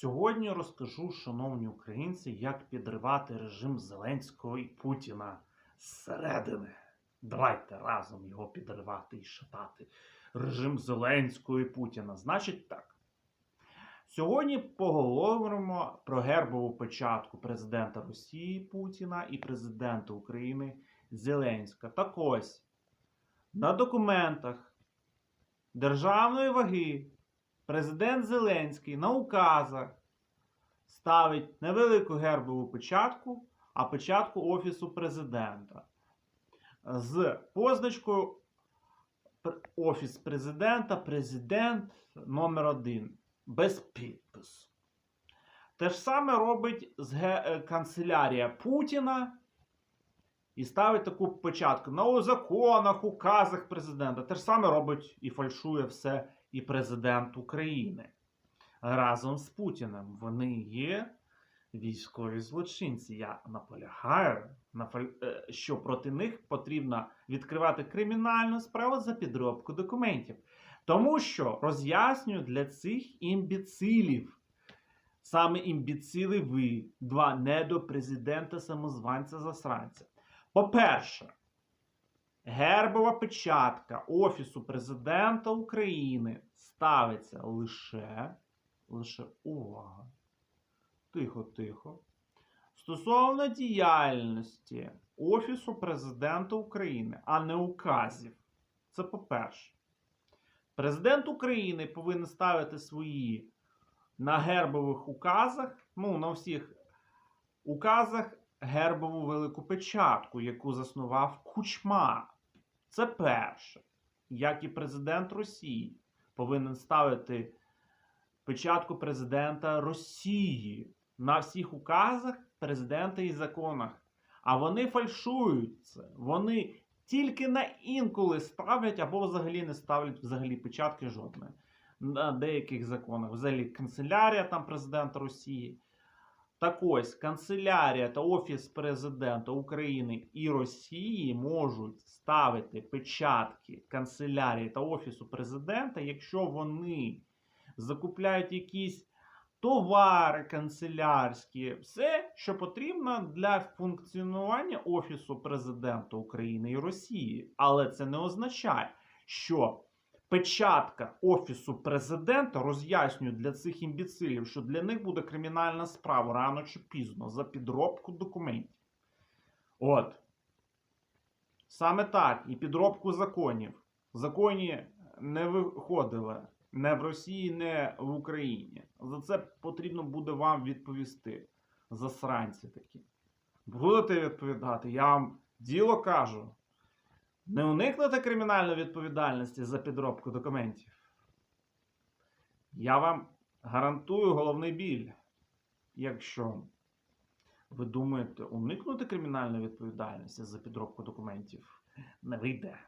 Сьогодні розкажу, шановні українці, як підривати режим Зеленського і Путіна зсередини. Давайте разом його підривати і шатати. Режим Зеленського і Путіна. Значить так. Сьогодні поговоримо про гербову печатку президента Росії Путіна і президента України Зеленська. Так ось, на документах державної ваги президент Зеленський на указах ставить невелику гербову печатку, а печатку Офісу президента з позначкою Офіс президента, президент номер один без підпису. Те ж саме робить з е, канцелярія Путіна і ставить таку печатку на законах, указах президента. Те ж саме робить і фальшує все і президент України разом з Путіним. Вони є військові злочинці. Я наполягаю, е, що проти них потрібно відкривати кримінальну справу за підробку документів. Тому що роз'яснюю для цих імбіцилів. Саме імбіцили ви, два недопрезидента самозванця засранця. По-перше, Гербова печатка Офісу президента України ставиться лише, лише увага. Тихо, тихо. Стосовно діяльності Офісу президента України, а не указів. Це по-перше. Президент України повинен ставити свої на гербових указах, ну, на всіх указах гербову велику печатку, яку заснував Кучма. Це перше. Як і президент Росії повинен ставити печатку президента Росії на всіх указах президента і законах. А вони фальшують це. Вони тільки на інколи ставлять або взагалі не ставлять взагалі печатки жодної. На деяких законах. Взагалі канцелярія там президента Росії. Так ось канцелярія та Офіс президента України і Росії можуть ставити печатки канцелярії та Офісу президента, якщо вони закупляють якісь товари канцелярські, все, що потрібно для функціонування Офісу президента України і Росії. Але це не означає, що печатка Офісу президента роз'яснює для цих імбіцилів, що для них буде кримінальна справа рано чи пізно за підробку документів. От. Саме так, і підробку законів. Законі не виходили не в Росії, не в Україні. За це потрібно буде вам відповісти. Засранці такі. Будете відповідати, я вам діло кажу. Не уникнете кримінальної відповідальності за підробку документів. Я вам гарантую головний біль. Якщо ви думаєте уникнути кримінальної відповідальності за підробку документів, не вийде.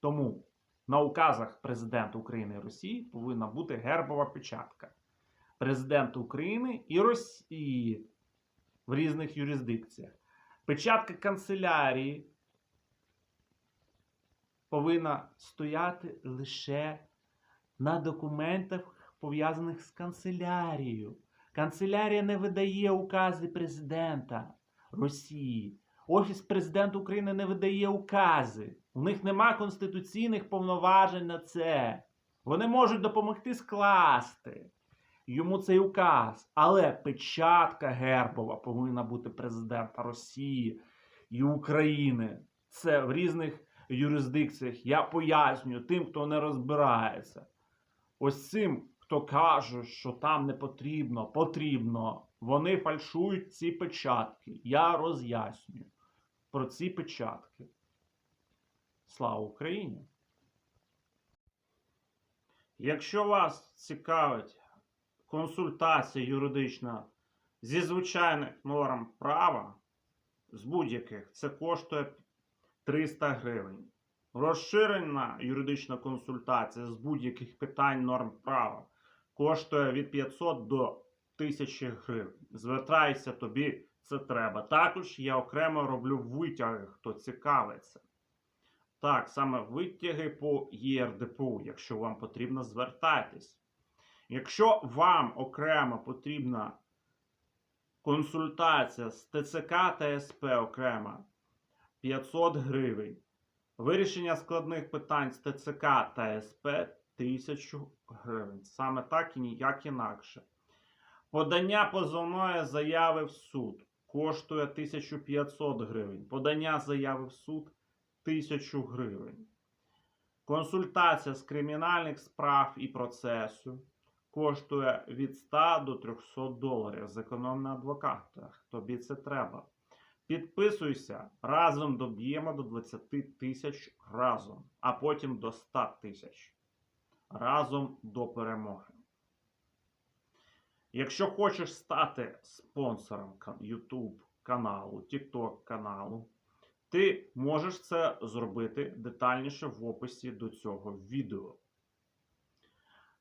Тому на указах президента України і Росії повинна бути гербова печатка президента України і Росії в різних юрисдикціях. Печатка канцелярії повинна стояти лише на документах, пов'язаних з канцелярією. Канцелярія не видає укази президента Росії. Офіс президента України не видає укази. У них нема конституційних повноважень на це. Вони можуть допомогти скласти йому цей указ. Але печатка гербова повинна бути президента Росії і України. Це в різних юрисдикціях. Я пояснюю тим, хто не розбирається. Ось цим, хто каже, що там не потрібно, потрібно. Вони фальшують ці печатки. Я роз'яснюю про ці печатки. Слава Україні! Якщо вас цікавить консультація юридична зі звичайних норм права, з будь-яких, це коштує 300 гривень. Розширена юридична консультація з будь-яких питань норм права коштує від 500 до 1000 гривень. Звертайся тобі, це треба. Також я окремо роблю витяги, хто цікавиться. Так, саме витяги по ЄРДПУ, якщо вам потрібно, звертайтесь. Якщо вам окремо потрібна консультація з ТЦК та СП окремо 500 гривень. Вирішення складних питань з ТЦК та СП 1000 гривень. Саме так і ніяк інакше. Подання позовної заяви в суд коштує 1500 гривень. Подання заяви в суд 1000 гривень. Консультація з кримінальних справ і процесу коштує від 100 до 300 доларів. Зекономь на адвокатах. Тобі це треба. Підписуйся, разом доб'ємо до 20 тисяч разом, а потім до 100 тисяч. Разом до перемоги. Якщо хочеш стати спонсором YouTube каналу, TikTok каналу, ти можеш це зробити детальніше в описі до цього відео.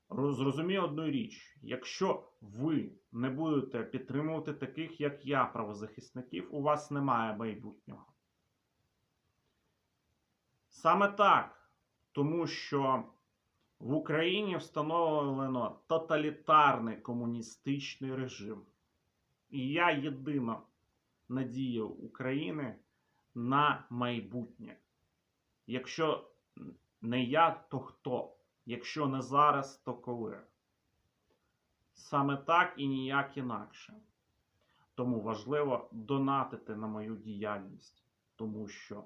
Роз- Зрозумій одну річ: якщо ви не будете підтримувати таких, як я, правозахисників, у вас немає майбутнього. Саме так, тому що в Україні встановлено тоталітарний комуністичний режим. І я єдина надія України на майбутнє. Якщо не я, то хто? Якщо не зараз, то коли? Саме так і ніяк інакше. Тому важливо донатити на мою діяльність, тому що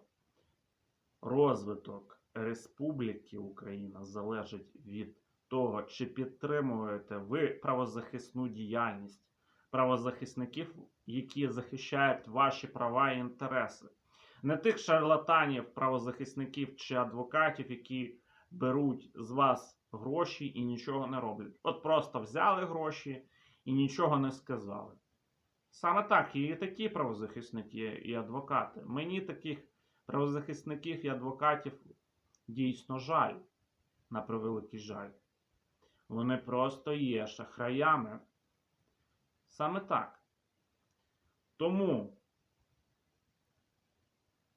розвиток Республіки Україна залежить від того, чи підтримуєте ви правозахисну діяльність правозахисників, які захищають ваші права і інтереси. Не тих шарлатанів, правозахисників чи адвокатів, які беруть з вас гроші і нічого не роблять. От просто взяли гроші і нічого не сказали. Саме так, є і такі правозахисники і адвокати. Мені таких правозахисників і адвокатів дійсно жаль, на превеликий жаль. Вони просто є шахраями. Саме так. Тому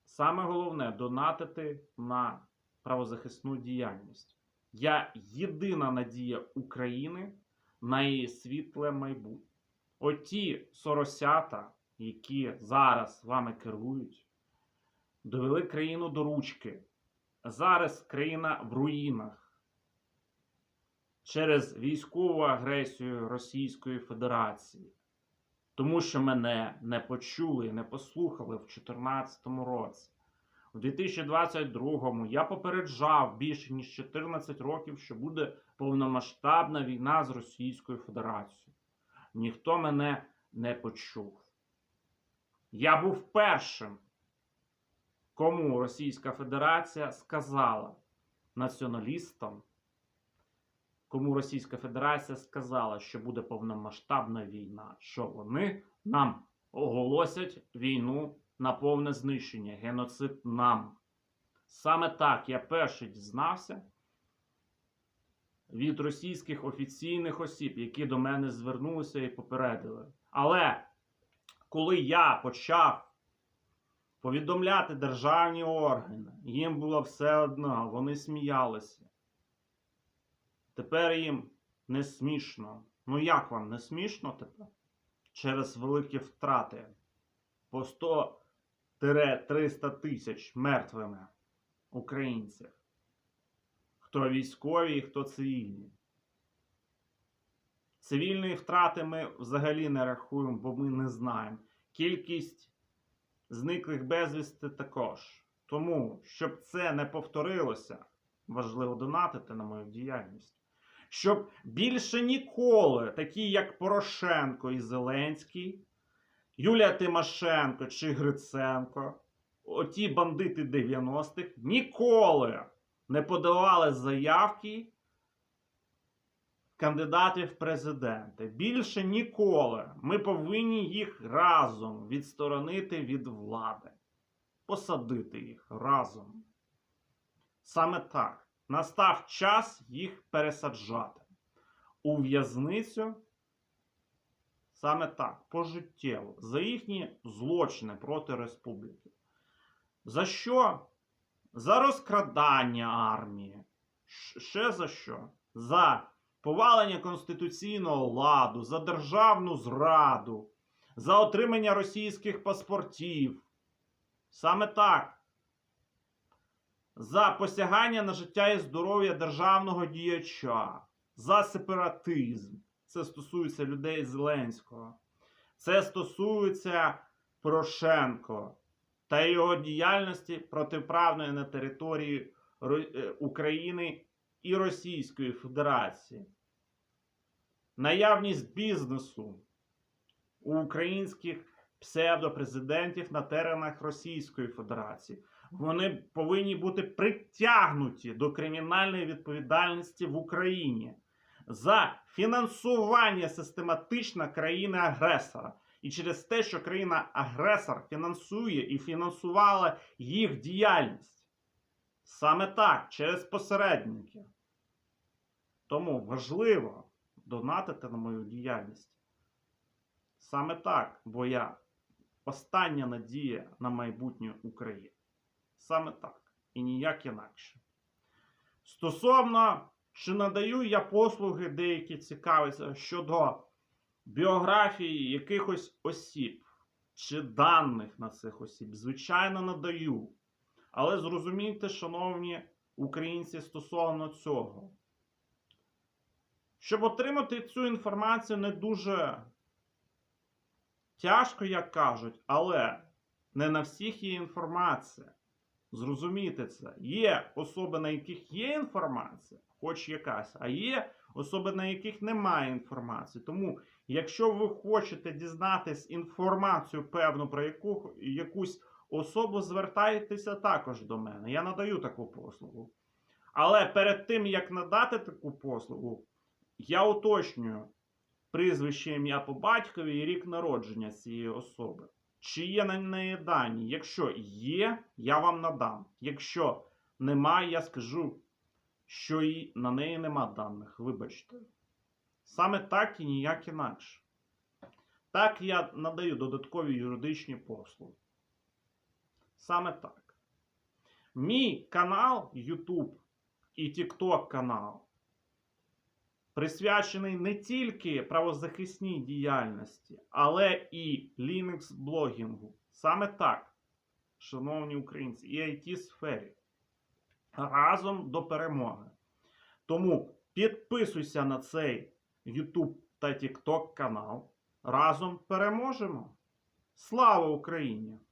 саме головне донатити на правозахисну діяльність. Я єдина надія України на її світле майбутнє. Оті соросята, які зараз вами керують, довели країну до ручки. Зараз країна в руїнах через військову агресію Російської Федерації. Тому що мене не почули і не послухали в 2014 році. У 2022-му я попереджав більше ніж 14 років, що буде повномасштабна війна з Російською Федерацією. Ніхто мене не почув. Я був першим, кому Російська Федерація сказала націоналістам, кому Російська Федерація сказала, що буде повномасштабна війна, що вони нам оголосять війну на повне знищення, геноцид нам. Саме так я перший дізнався від російських офіційних осіб, які до мене звернулися і попередили. Але коли я почав повідомляти державні органи, їм було все одно, вони сміялися. Тепер їм не смішно. Ну як вам не смішно тепер? Через великі втрати по 100-300 тисяч мертвими українців. Хто військові, хто цивільні. Цивільні втрати ми взагалі не рахуємо, бо ми не знаємо. Кількість зниклих безвісти також. Тому, щоб це не повторилося, важливо донатити на мою діяльність. Щоб більше ніколи, такі як Порошенко і Зеленський, Юлія Тимошенко чи Гриценко, оті бандити 90-х, ніколи не подавали заявки кандидатів в президенти. Більше ніколи. Ми повинні їх разом відсторонити від влади, посадити їх разом. Саме так. Настав час їх пересаджати у в'язницю. Саме так, пожиттєво, за їхні злочини проти республіки. За що? За розкрадання армії. Ще за що? За повалення конституційного ладу, за державну зраду, за отримання російських паспортів. Саме так. За посягання на життя і здоров'я державного діяча, за сепаратизм. Це стосується людей Зеленського. Це стосується Порошенко та його діяльності протиправної на території е, України і Російської Федерації. Наявність бізнесу у українських псевдопрезидентів на теренах Російської Федерації. Вони повинні бути притягнуті до кримінальної відповідальності в Україні за фінансування систематично країни-агресора. І через те, що країна-агресор фінансує і фінансувала їх діяльність. Саме так, через посередників. Тому важливо донатити на мою діяльність. Саме так, бо я остання надія на майбутнє України. Саме так. І ніяк інакше. Стосовно, чи надаю я послуги, деякі цікавляться щодо біографії якихось осіб чи даних на цих осіб, звичайно, надаю. Але зрозумійте, шановні українці, стосовно цього. Щоб отримати цю інформацію не дуже тяжко, як кажуть, але не на всіх є інформація. Зрозумійте це. Є особи, на яких є інформація, хоч якась, а є особи, на яких немає інформації. Тому, якщо ви хочете дізнатись інформацію певну про яку, якусь особу, звертайтеся також до мене. Я надаю таку послугу. Але перед тим, як надати таку послугу, я уточнюю прізвище ім'я по батькові і рік народження цієї особи. Чи є на неї дані? Якщо є, я вам надам. Якщо немає, я скажу, що і на неї нема даних. Вибачте. Саме так і ніяк інакше. Так я надаю додаткові юридичні послуги. Саме так. Мій канал YouTube і TikTok канал присвячений не тільки правозахисній діяльності, але і Linux блогінгу. Саме так, шановні українці, і it сфері. Разом до перемоги. Тому підписуйся на цей YouTube та TikTok канал. Разом переможемо. Слава Україні!